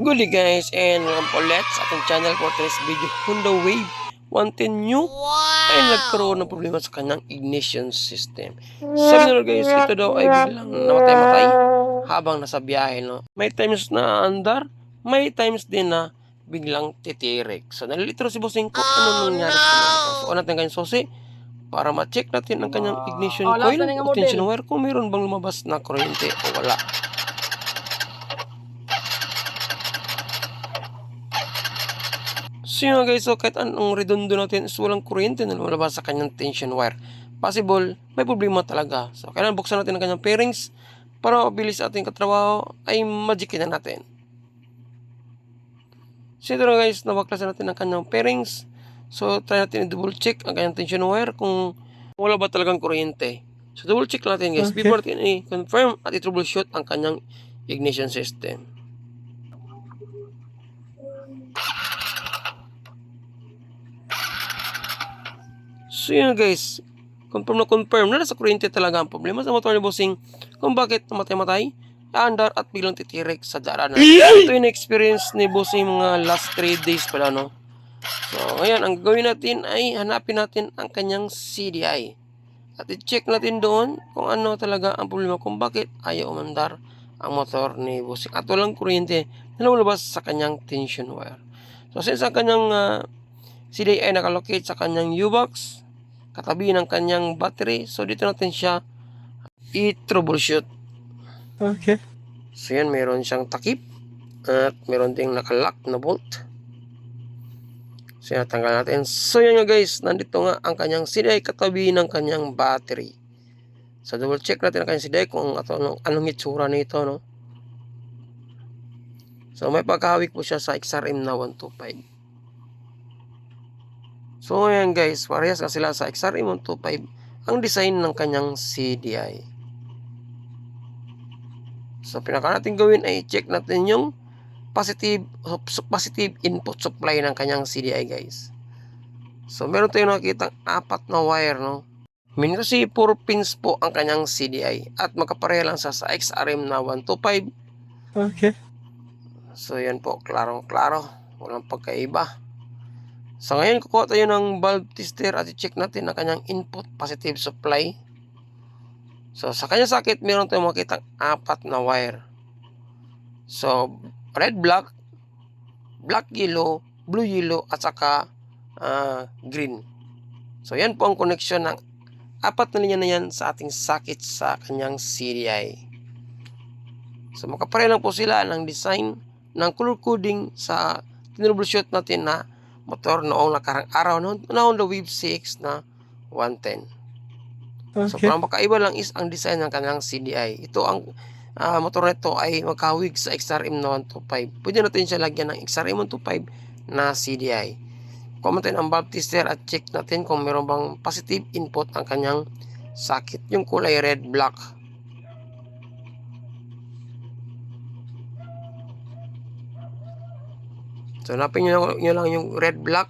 Good day guys and welcome po ulit sa ating channel for today's video Honda Wave 110 New ay nagkaroon ng problema sa kanyang ignition system. Sabi nila guys, ito daw ay biglang namatay-matay habang nasa biyahe. No? May times na andar, may times din na biglang titirik. So nalilito si Bossing kung ano nangyari sa kanya. So natin kanyang susi para ma-check natin ang kanyang ignition Oh, last coil o tension wire kung mayroon bang lumabas na kuryente o wala. So yun guys, so kahit anong redondo natin is walang kuryente na lumalabas sa kanyang tension wire. Possible, may problema talaga. So kailangan buksan natin ang kanyang pairings para mabilis ating katrabaho ay magikin na natin. So ito na guys, nabaklasan natin ang kanyang pairings. So try natin i-double check ang kanyang tension wire kung wala ba talagang kuryente. So double check natin guys Okay. before natin i-confirm at i-troubleshoot ang kanyang ignition system. So yun guys, confirm na confirm na nasa kuryente talaga ang problema sa motor ni Bossing kung bakit namatay-matay, andar at biglang titirik sa daranan. Ito yung experience ni Bossing mga last 3 days pala no. So ngayon, ang gawin natin ay hanapin natin ang kanyang CDI. At i-check natin doon kung ano talaga ang problema kung bakit ayaw umandar ang motor ni Bossing. At walang kuryente na lumabas sa kanyang tension wire. So since ang kanyang ah, CDI ay nakalocate sa kanyang U-box, katabi ng kanyang battery. So, dito natin siya i-troubleshoot. Okay. So, yan, meron siyang takip at meron ding nakalock na bolt. So, yan, tanggal natin. So, yan nga guys, nandito nga ang kanyang CDI katabi ng kanyang battery. So, double check natin ang kanyang CDI kung ato, anong, anong itsura nito, no? So, may pagkahawik po siya sa XRM na 125. So ayan guys, parehas nga sila sa XRM 125 ang design ng kanyang CDI. So pinaka natin gawin ay check natin yung positive positive input supply ng kanyang CDI guys. So meron tayong nakikita apat na wire no. Meaning kasi 4 pins po ang kanyang CDI at magkapareha lang sa, sa XRM na 125 Okay. So, yan po. Klarong-klaro. Walang pagkaiba. So, ngayon, kukuha tayo ng bulb tester at i-check natin ang kanyang input positive supply. So, sa kanyang sakit, meron tayong makita apat na wire. So, red, black, black, yellow, blue, yellow, at saka ah, green. So, yan po ang connection ng apat na linya na yan sa ating sakit sa kanyang CDI. So, makapareha lang po sila ng design ng color coding sa tinroubleshoot natin na motor noong nakarang araw na, na Honda Wave 6 na 110. So, Okay. parang makaiba lang is ang design ng kanyang CDI. Ito ang ah, motor nito ay magkawig sa XRM na 125. Pwede natin siya lagyan ng XRM 125 na CDI. Comment natin ang bulb tester at check natin kung meron bang positive input ang kanyang sakit. Yung kulay red, black. So, hanapin nyo, nyo lang yung red, black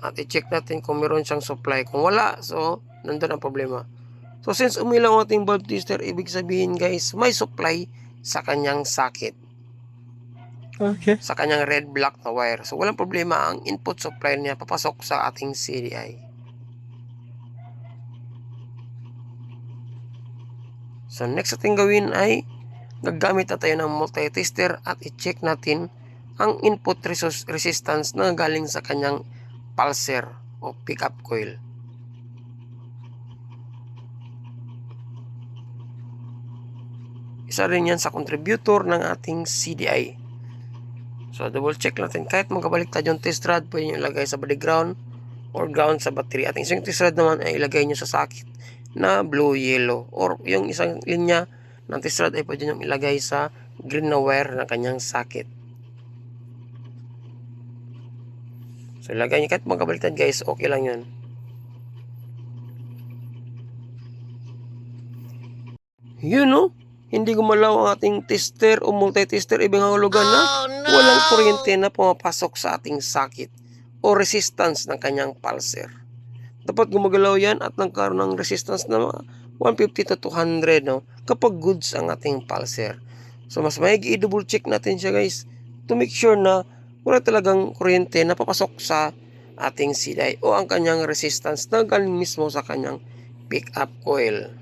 at i-check natin kung meron siyang supply. Kung wala, so, nandun ang problema. So, since umilaw ang ating bulb tester, ibig sabihin guys, may supply sa kanyang sakit. Okay. Sa kanyang red, black na wire. So, walang problema ang input supply niya papasok sa ating CDI. So, next ating gawin ay gagamit na tayo ng multi-tester at i-check natin ang input resistance na galing sa kanyang pulser o pickup coil. Isa rin yan sa contributor ng ating CDI. So, double check natin. Kahit magkabalik tayo yung test rod, pwede nyo ilagay sa body ground or ground sa battery. At isang test rod naman ay ilagay nyo sa sakit na blue, yellow. Or yung isang linya ng test rod ay pwede nyo ilagay sa green na wire ng kanyang sakit. So, ilagay nyo. Kahit magkabaliktad guys, okay lang yun. Yun no? Hindi gumalaw ang ating tester o multi-tester ibang hulugan na walang kuryente na pumapasok sa ating sakit o resistance ng kanyang pulser. Dapat gumagalaw yan at nagkaroon ng resistance na mga 150 to 200 no, kapag goods ang ating pulser. So mas maigi i-double check natin siya guys to make sure na wala talagang kuryente na papasok sa ating CDI o ang kanyang resistance na galing mismo sa kanyang pick-up coil.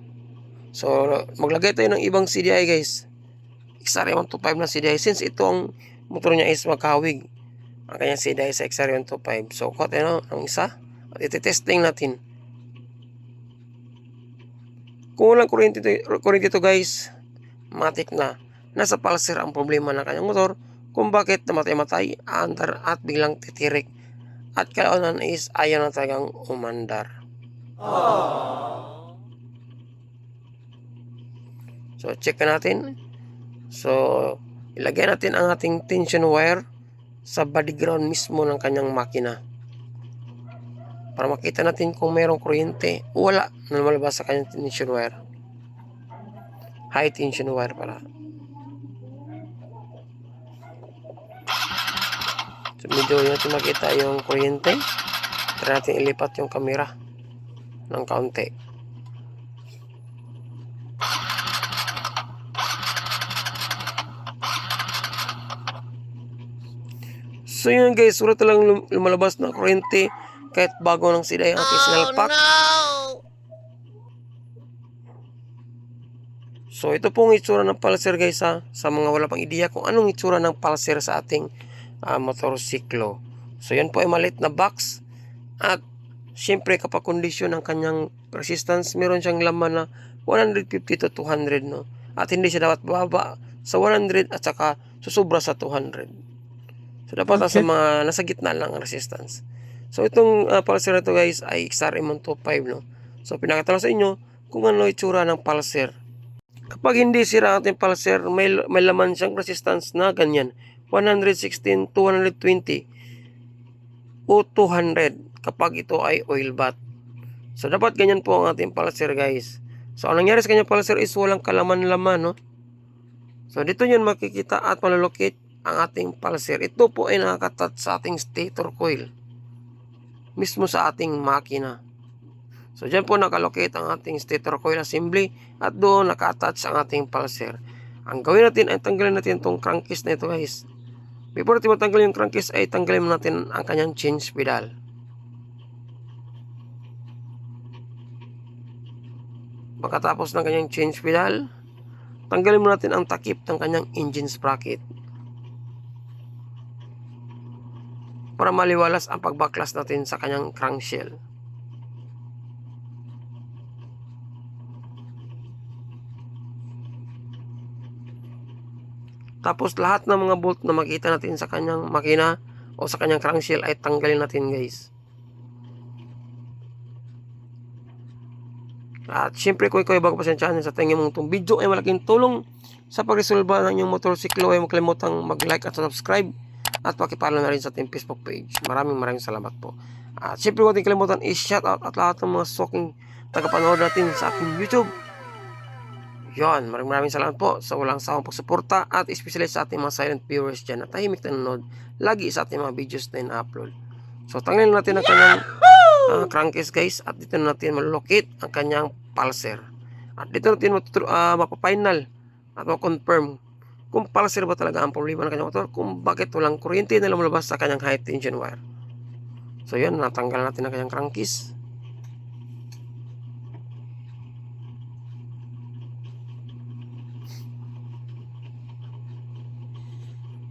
So, maglagay tayo ng ibang CDI guys. XR125 na CDI since ito ang motor niya is magkawig. Ang kanyang CDI sa XR125. So, kuha tayo ng isa at iti-testing natin. Kung walang kuryente to, kuryente to guys, matik na. Nasa pulser ang problema ng kanyang motor kung bakit namatay-matay, andar at biglang titirik. At kalaunan is ayaw na talagang umandar. So, check natin. So, ilagay natin ang ating tension wire sa body ground mismo ng kanyang makina. Para makita natin kung mayroong kuryente o wala na lumalabas sa kanyang tension wire. High tension wire pala. So, medyo yun natin makita yung kuryente. Try natin ilipat yung camera ng kaunti. So yun guys, wala talang lum- lumalabas na kuryente kahit bago ng sila yung ating sinalpak. So ito pong itsura ng pulser guys ha, sa mga wala pang ideya kung anong itsura ng pulser sa ating ah, motorsiklo. So yan po ay maliit na box at syempre kapag kondisyon ng kanyang resistance, meron siyang laman na 150 to 200 no. At hindi siya dapat bababa sa 100 at saka susubra sa 200. So dapat nasa Okay. mga nasa gitna lang ang resistance. So itong uh, pulser na to guys ay XRM125 no. So pinakita sa inyo kung ano itsura ng pulser. Kapag hindi sira ang ating pulser, may, may laman siyang resistance na ganyan. 116, 220 o 200 kapag ito ay oil bath. So dapat ganyan po ang ating pulser guys. So ang nangyari sa kanyang pulser is walang kalaman-laman no. So dito yun makikita at malulukit ang ating pulser. Ito po ay nakakatat sa ating stator coil. Mismo sa ating makina. So dyan po nakalocate ang ating stator coil assembly at doon naka-attach ang ating pulser. Ang gawin natin ay tanggalin natin itong crankcase na ito guys. Before natin matanggal yung crankcase ay tanggalin natin ang kanyang change pedal. Pagkatapos ng kanyang change pedal, tanggalin muna natin ang takip ng kanyang engine sprocket. Para maliwalas ang pagbaklas natin sa kanyang crankshell. Tapos lahat ng mga bolt na makita natin sa kanyang makina o sa kanyang crankshell ay tanggalin natin guys. At syempre kung ikaw bago pa sa channel sa tingin mong itong video ay malaking tulong sa pagresolba ng inyong motorsiklo ay makalimutang mag-like at subscribe at pakipalo na rin sa ating Facebook page. Maraming maraming salamat po. At syempre huwag natin kalimutan i-shout out at lahat ng mga soking tagapanood natin sa ating YouTube. Yon, maraming maraming salamat po sa walang sawang pagsuporta at especially sa ating mga silent viewers dyan at tahimik na nanonood lagi sa ating mga videos na in-upload. So, tanggalin natin ang kanyang uh, crankcase guys at dito na natin malulocate ang kanyang pulser. At dito natin matuturo, uh, mapapinal at makonfirm kung pulser ba talaga ang problema ng kanyang motor kung bakit walang kuryente na lumalabas sa kanyang high tension wire. So, yun, natanggal natin ang kanyang crankcase.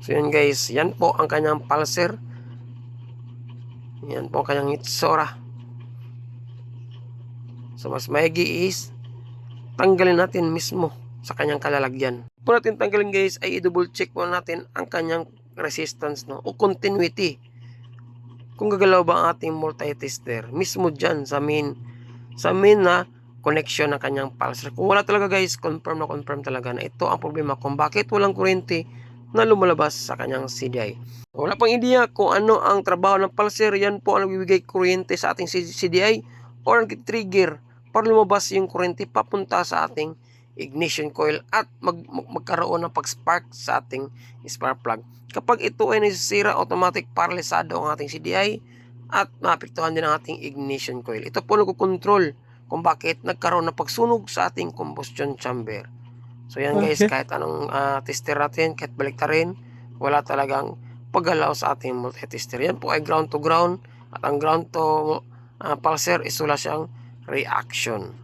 So yun guys, yan po ang kanyang pulser. Yan po ang kanyang itsura. So mas maigi is tanggalin natin mismo sa kanyang kalalagyan. Po natin tanggalin guys ay i-double check mo natin ang kanyang resistance no o continuity. Kung gagalaw ba ang ating multi-tester mismo dyan sa main sa main na connection ng kanyang pulser. Kung wala talaga guys, confirm na confirm talaga na ito ang problema kung bakit walang kuryente na lumalabas sa kanyang CDI. Wala pang ideya kung ano ang trabaho ng pulser, yan po ang nagbibigay kuryente sa ating CDI or trigger para lumabas yung kuryente papunta sa ating ignition coil at mag, mag- magkaroon ng pag-spark sa ating spark plug. Kapag ito ay nasisira, automatic paralisado ang ating CDI at maapektuhan din ang ating ignition coil. Ito po nagkukontrol kung bakit nagkaroon ng pagsunog sa ating combustion chamber. So yan guys, Okay. kahit anong ah, tester natin, kahit baliktarin, wala talagang paggalaw sa ating multi-tester. Yan po ay ground to ground at ang ground to uh, pulser is wala siyang reaction.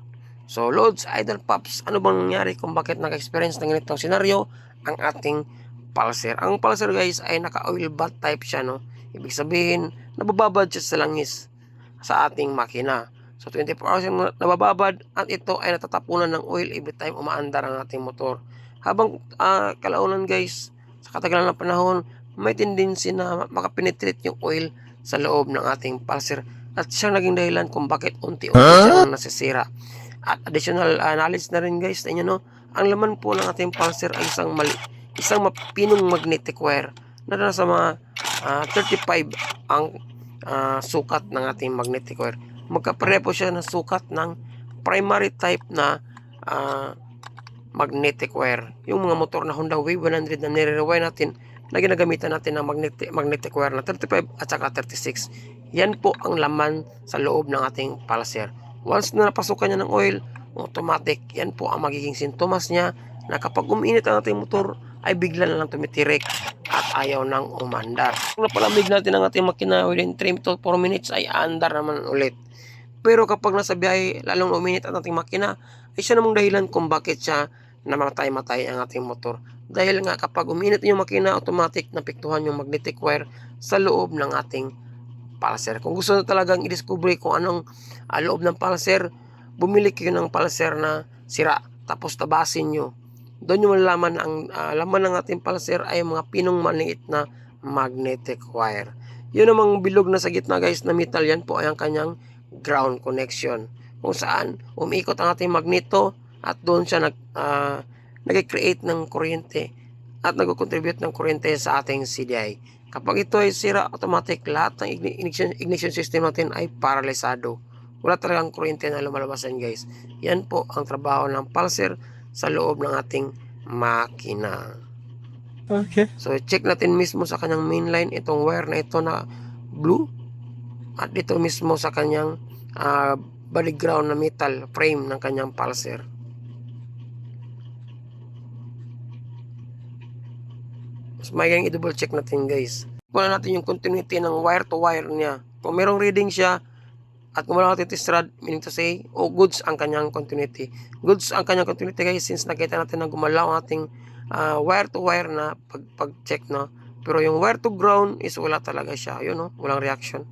So, Loads, Idol Pops, ano bang nangyari kung bakit naka-experience ng ganitong senaryo ang ating pulser? Ang pulser guys ay naka-oil bath type siya, no? Ibig sabihin, nabababad siya sa langis sa ating makina. So, 24 hours yung nabababad at ito ay natatapunan ng oil every time umaandar ang ating motor. Habang uh, kalaunan guys, sa katagalan ng panahon, may tendency na makapenetrate yung oil sa loob ng ating pulser at siyang naging dahilan kung bakit unti-unti siyang nasisira. At additional uh, knowledge na rin guys, inyo no, ang laman po ng ating pulser ay isang mali, isang mapinong magnetic wire na nasa mga uh, 35 ang uh, sukat ng ating magnetic wire. Magkapare po siya ng sukat ng primary type na uh, magnetic wire. Yung mga motor na Honda Wave 100 na nire-rewind natin na ginagamitan natin ng magnetic, magnetic wire na 35 at saka 36. Yan po ang laman sa loob ng ating pulser. Once na napasukan niya ng oil, automatic, yan po ang magiging sintomas niya na kapag uminit ang ating motor, ay bigla na lang tumitirik at ayaw nang umandar. Kung napalamig natin ang ating makina within 3 to 4 minutes, ay andar naman ulit. Pero kapag nasa biyahe, lalong uminit ang ating makina, ay siya namang dahilan kung bakit siya namatay-matay ang ating motor. Dahil nga kapag uminit yung makina, automatic napiktuhan yung magnetic wire sa loob ng ating pulser. Kung gusto nyo talagang i-discover kung anong uh, loob ng pulser, bumili kayo ng pulser na sira. Tapos tabasin nyo. Doon nyo malalaman ang uh, laman ng ating pulser ay mga pinong maliit na magnetic wire. Yun namang bilog na sa gitna guys na metal yan po ay ang kanyang ground connection. Kung saan umiikot ang ating magneto at doon siya nag, uh, nag-create ng kuryente at nag-contribute ng kuryente sa ating CDI. Kapag ito ay sira, automatic lahat ng ignition, ignition system natin ay paralisado. Wala talagang kuryente na lumalabasan guys. Yan po ang trabaho ng pulser sa loob ng ating makina. Okay. So check natin mismo sa kanyang mainline itong wire na ito na blue at dito mismo sa kanyang uh, body ground na metal frame ng kanyang pulser. Mas mayroong i-double check natin guys. Kunan natin yung continuity ng wire to wire niya. Kung merong reading siya at wala natin test rod, meaning to say, o goods ang kanyang continuity. Goods ang kanyang continuity guys since nakita natin na gumalaw ang ating uh, wire to wire na pag, pag-check no. Pero yung wire to ground is wala talaga siya. Yun no, walang reaction.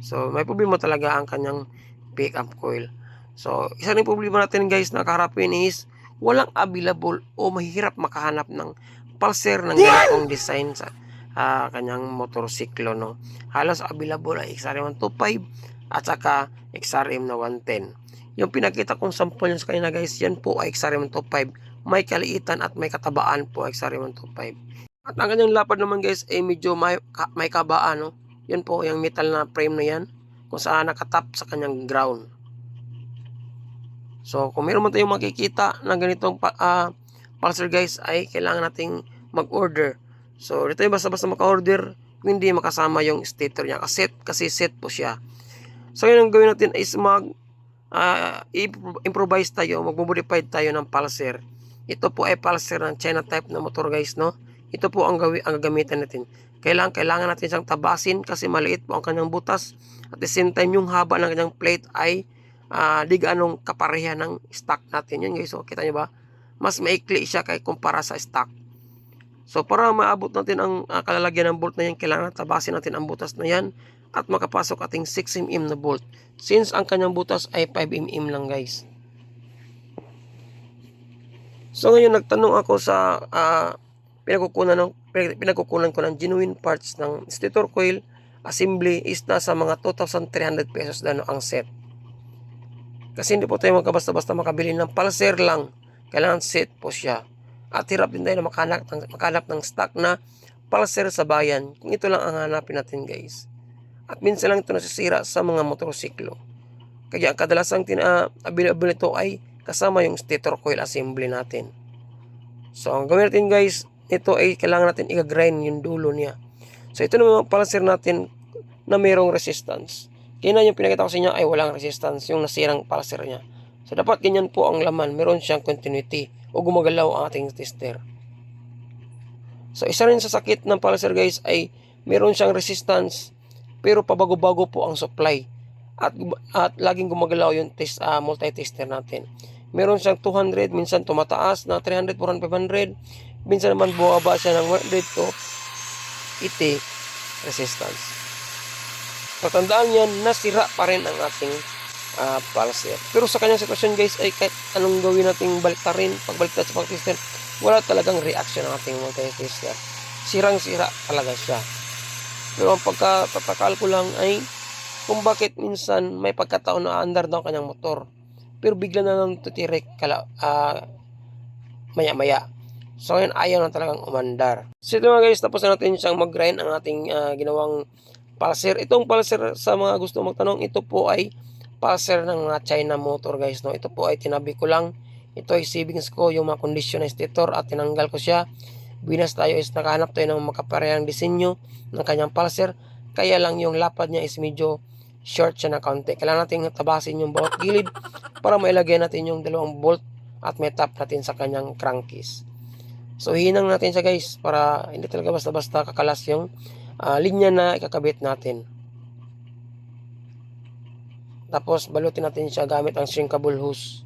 So may problema talaga ang kanyang pick up coil. So isa rin problema natin guys na kaharapin is walang available o mahirap makahanap ng pulser ng ganitong design sa uh, kanyang motorsiklo no. Halos available ay XRM 125 at saka XRM na 110. Yung pinakita kong sample sa kanina guys, yan po ay XRM 125. May kaliitan at may katabaan po XRM 125. At ang kanyang lapad naman guys ay medyo may, may kabaan no. Yan po yung metal na frame na yan kung saan nakatap sa kanyang ground. So kung meron man tayong makikita na ganitong uh, pulser guys ay kailangan nating mag-order. So dito yung basta-basta maka-order hindi makasama yung stator niya kasi, kasi set po siya. So yun ang gawin natin is mag uh, improvise tayo, mag-modify tayo ng pulser. Ito po ay pulser ng China type na motor guys no. Ito po ang gawin ang gagamitan natin. Kailangan kailangan natin siyang tabasin kasi maliit po ang kanyang butas. At the same time yung haba ng kanyang plate ay uh, di ganong kapareha ng stock natin. Yun guys, so kita niyo ba? Mas maikli siya kay kumpara sa stock. So para maabot natin ang uh, kalalagyan ng bolt na yan, kailangan tabasin natin ang butas na yan at makapasok ating 6mm na bolt. Since ang kanyang butas ay 5mm lang guys. So ngayon nagtanong ako sa uh, pinagkukunan ng pinagkukunan ko ng genuine parts ng stator coil assembly is nasa mga 2,300 pesos na ang set. Kasi hindi po tayo magkabasta-basta makabili ng pulser lang. Kailangan set po siya. At hirap din tayo na makahanap ng, makahanap ng stock na pulser sa bayan. Kung ito lang ang hanapin natin guys. At minsan lang ito nasisira sa mga motorsiklo. Kaya kadalasan tina available ito ay kasama yung stator coil assembly natin. So ang gawin natin guys, ito ay kailangan natin i-grind yung dulo niya. So ito naman pulser natin na mayroong resistance. Kaya yung pinakita ko sa inyo ay walang resistance yung nasirang pulser niya. So dapat ganyan po ang laman, meron siyang continuity o gumagalaw ang ating tester. So isa rin sa sakit ng pulser guys ay meron siyang resistance pero pabago-bago po ang supply. At, at laging gumagalaw yung test, ah, multi-tester natin. Meron siyang 200, minsan tumataas na 300, 400, 500. Minsan naman buwaba siya ng 100 to 80 resistance. Patandaan yan, nasira pa rin ang ating ah, pulser. Pero sa kanyang sitwasyon guys, ay kahit anong gawin nating baliktarin, pagbaliktad sa pag-tester, wala talagang reaction ang ating multi-tester. Sirang-sira talaga siya. Pero ang pagkatakal ko lang ay kung bakit minsan may pagkataon na andar daw ang kanyang motor. Pero bigla na lang tutirek kala, ah, maya-maya. So ngayon ayaw na talagang umandar. So ito mga guys, tapos na natin siyang mag-grind ang ating ah, ginawang pulser. Itong pulser sa mga gusto magtanong, ito po ay pulser ng mga China motor guys. No? Ito po ay tinabi ko lang. Ito ay savings ko yung mga condition na stator at tinanggal ko siya. Binas tayo is nakahanap tayo ng makaparehang disenyo ng kanyang pulser. Kaya lang yung lapad niya is medyo short siya na kaunti. Kailangan natin tabasin yung bawat gilid para mailagay natin yung dalawang bolt at may tap natin sa kanyang crankcase. So hinang natin siya guys para hindi talaga basta-basta kakalas yung ah, linya na ikakabit natin. Tapos balutin natin siya gamit ang shrinkable hose.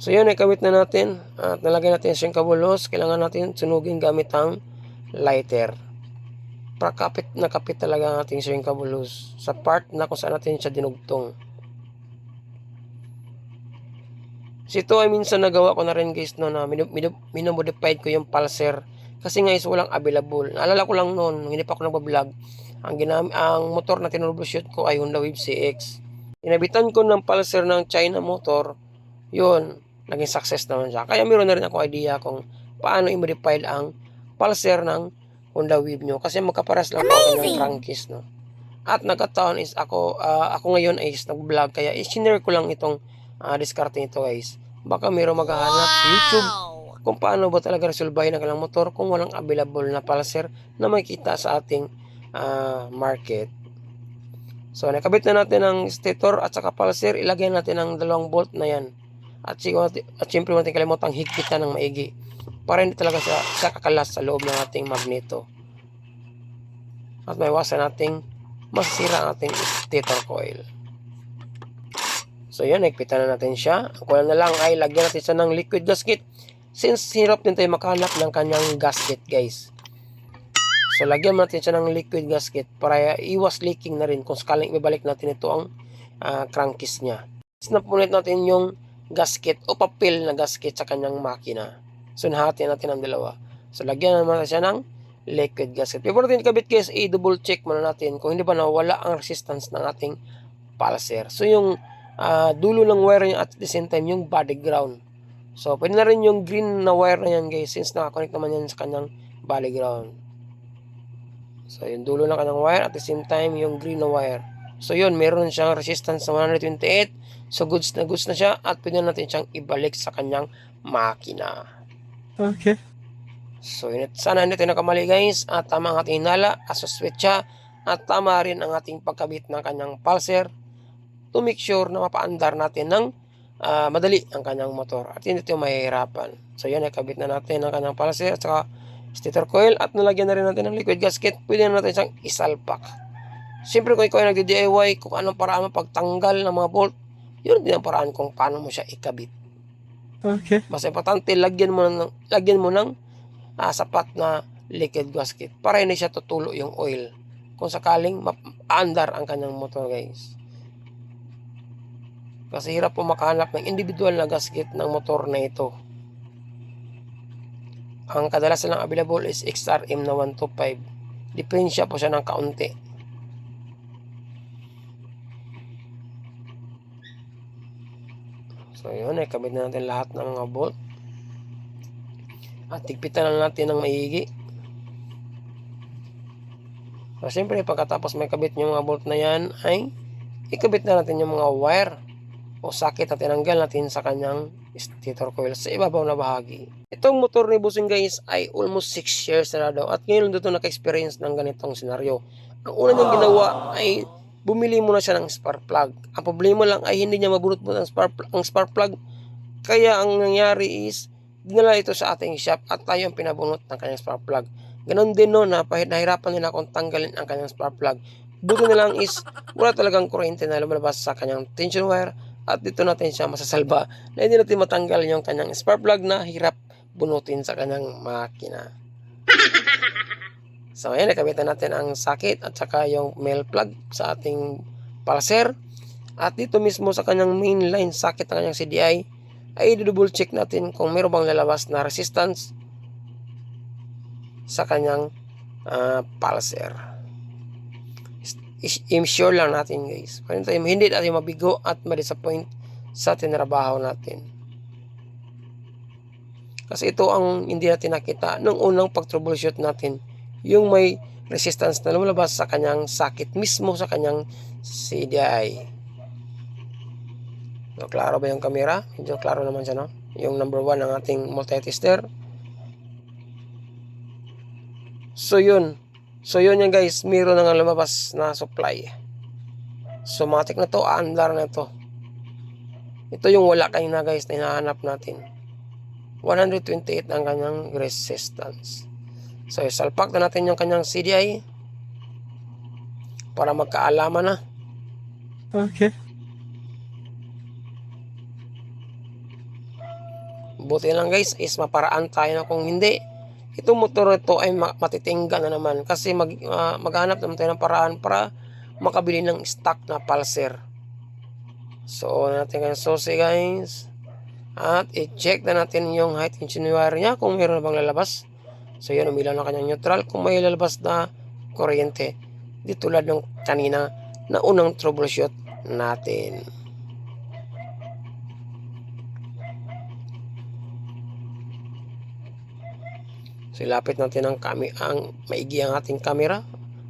So yun, ikabit na natin at nalagay natin shrinkable hose. Kailangan natin sunugin gamit ang lighter. Para kapit na kapit talaga ang ating shrinkable hose sa part na kung saan natin siya dinugtong. So ay minsan nagawa ko na rin guys no na minumodified ko yung pulser kasi nga is walang available. Naalala ko lang noon, hindi pa ako nagbablog, ang ginam ang motor na tinroubleshoot ko ay Honda Wave CX. Inabitan ko ng pulser ng China motor, yun, naging success naman siya. Kaya meron na rin ako idea kung paano i-modify ang pulser ng Honda Wave nyo. Kasi magkaparas lang po ang kanyang crankcase, no. At nagkataon is ako, ah, ako ngayon ay is nag-vlog, kaya i-share ko lang itong uh, discarding ito guys. Baka mayroong maghahanap sa YouTube kung paano ba talaga resolbahin ang kanilang motor kung walang available na pulser na makikita sa ating ah, market. So, nakabit na natin ang stator at saka pulser. Ilagay natin ang dalawang bolt na yan. At, at syempre natin kalimutang higpitan ng maigi para hindi talaga siya, siya kakalas sa loob ng ating magneto. At may iwasan nating masira ang ating stator coil. So yan, nagpitan na natin siya. Ang kulang na lang ay lagyan natin siya ng liquid gasket. Since hirap din tayo makahanap ng kanyang gasket guys. So lagyan natin siya ng liquid gasket para iwas leaking na rin kung sakaling ibalik natin ito ang ah, crankcase niya. Snap ulit natin yung gasket o papel na gasket sa kanyang makina. So nahati natin ang dalawa. So lagyan naman siya ng liquid gasket. Before natin ikabit guys, i-double check muna natin kung hindi ba nawala ang resistance ng ating pulser. So yung ah, dulo ng wire niya at the same time yung body ground. So, pwede na rin yung green na wire na yan guys since nakakonect naman yan sa kanyang body ground. So, yung dulo ng kanyang wire at the same time yung green na wire. So, yun, meron siyang resistance sa 128. So, goods na goods na siya at pwede natin siyang ibalik sa kanyang makina. Okay. So, yun, sana hindi tayo nakamali guys at tama ang ating hinala, asuswit siya at tama rin ang ating pagkabit ng kanyang pulser to make sure na mapaandar natin ng ah, madali ang kanyang motor at hindi tayo mahihirapan. So yan, nakabit na natin ang kanyang pulser at saka stator coil at nalagyan na rin natin ng liquid gasket. Pwede na natin siyang isalpak. Siyempre kung ikaw ay nagdi-DIY, kung anong paraan mo pagtanggal ng mga bolt, yun din ang paraan kung paano mo siya ikabit. Okay. Mas importante, lagyan mo ng, lagyan mo ng ah, sapat na liquid gasket para hindi siya tutulo yung oil kung sakaling maandar ang kanyang motor guys. Kasi hirap po makahanap ng individual na gasket ng motor na ito. Ang kadalasan lang available is XRM na 125. Diferensya po siya ng kaunti. So yun, ikabit na natin lahat ng mga bolt. At tigpitan lang natin ng maigi. So siyempre pagkatapos may kabit yung mga bolt na yan ay ikabit na natin yung mga wire o sakit na tinanggal natin sa kanyang stator coil sa ibabaw na bahagi. Itong motor ni Busing guys ay almost 6 years na daw at ngayon dito naka-experience ng ganitong senaryo. Ang una niyang ginawa ay bumili muna siya ng spark plug. Ang problema lang ay hindi niya mabunot-bunot ang spark, ang spark plug. Kaya ang nangyari is, dinala ito sa ating shop at tayo ang pinabunot ng kanyang spark plug. Ganon din no, na pahit nahirapan din akong tanggalin ang kanyang spark plug. Buto na lang is, wala talagang kuryente na lumalabas sa kanyang tension wire at dito natin siya masasalba na hindi natin matanggal yung kanyang spark plug na hirap bunutin sa kanyang makina. So ayan, nakabitan natin ang sakit at saka yung male plug sa ating pulser. At dito mismo sa kanyang main line sakit ng kanyang CDI ay double check natin kung meron bang lalabas na resistance sa kanyang ah, pulser. Is- I-sure lang natin guys. Para tayo hindi natin mabigo at ma-disappoint sa tinrabaho natin. Kasi ito ang hindi natin nakita nung unang pag-troubleshoot natin yung may resistance na lumalabas sa kanyang sakit mismo sa kanyang CDI. So, klaro ba yung camera? Medyo klaro naman siya, no? Yung number one ng ating multi-tester. So, yun. So, yun yan guys. Meron na lumabas na supply. So, matik na to. Andar na to. Ito yung wala kanina guys na hinahanap natin. 128 ang kanyang resistance. So, isalpak na natin yung kanyang CDI para magkaalaman na. Okay. Buti lang guys is maparaan tayo na kung hindi. Itong motor ito ay ma- matitingga na naman kasi mag, ah, maghanap naman tayo ng paraan para makabili ng stock na pulser. So, natin kanyang susi guys. At i-check na natin yung high tension wire niya kung meron na bang lalabas. So, yun, umilaw na kanyang neutral kung may lalabas na kuryente. Di tulad ng kanina na unang troubleshoot natin. So, ilapit natin ang, kami, ang maigi ang ating camera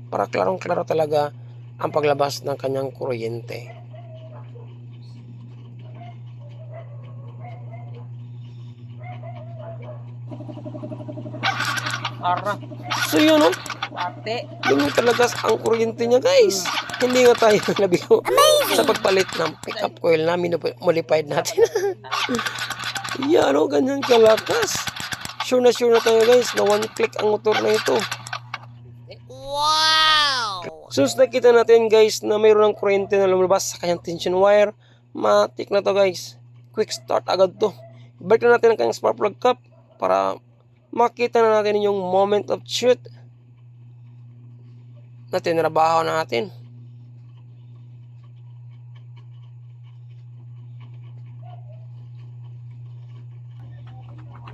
para klarong-klaro talaga ang paglabas ng kanyang kuryente. Ara, So, yun, no? ate. Yun yung talaga ang kuryente niya, guys. Hindi nga tayo nabigo sa pagpalit ng pickup coil na minu- modified natin. Yan, no? Ganyan kalakas. Sure na sure na tayo, guys, na one click ang motor na ito. So, nakita natin guys na mayroon ng kuryente na lumabas sa kanyang tension wire. Matik na to guys. Quick start agad to. Balik na natin ang kanyang spark plug cap para makita na natin yung moment of truth na tinrabaho natin.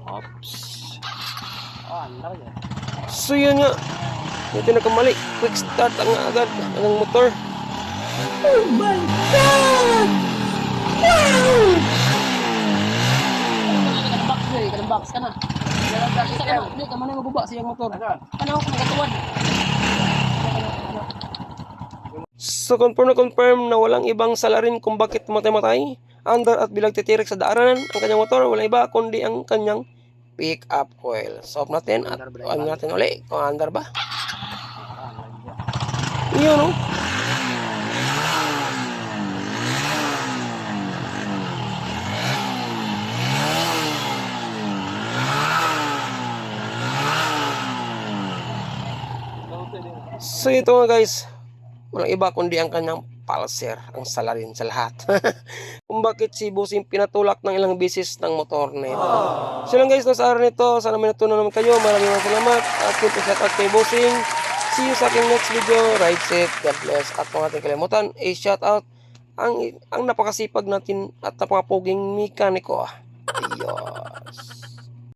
Ops. Oh, ang laki yan. So yun nga. Hindi nakamali. Quick start ang agad ang motor. Kanang box eh, kanang box ka na. Isa ka na, hindi ka man mabuba sa iyong motor. Ano ako nagatuwad? So confirm na confirm na walang ibang salarin kung bakit matay-matay. Under at bilag titirik sa daanan ang kanyang motor. Walang iba kundi ang kanyang pick up coil. So off natin at ano natin uli kung under ba. Yun no. So ito nga guys, walang iba kundi ang kanyang pulser, ang salarin sa lahat. Kung bakit si Bossing pinatulak ng ilang bisis ng motor na ito. So lang guys, no, sa araw nito, sana may natunan naman kayo. Maraming maraming salamat. At kung shout out kay Bossing. See you sa aking next video. Ride safe. God bless. At kung ating kalimutan, eh, shout out ang, ang napakasipag natin at napakapuging mekaniko. Ayun.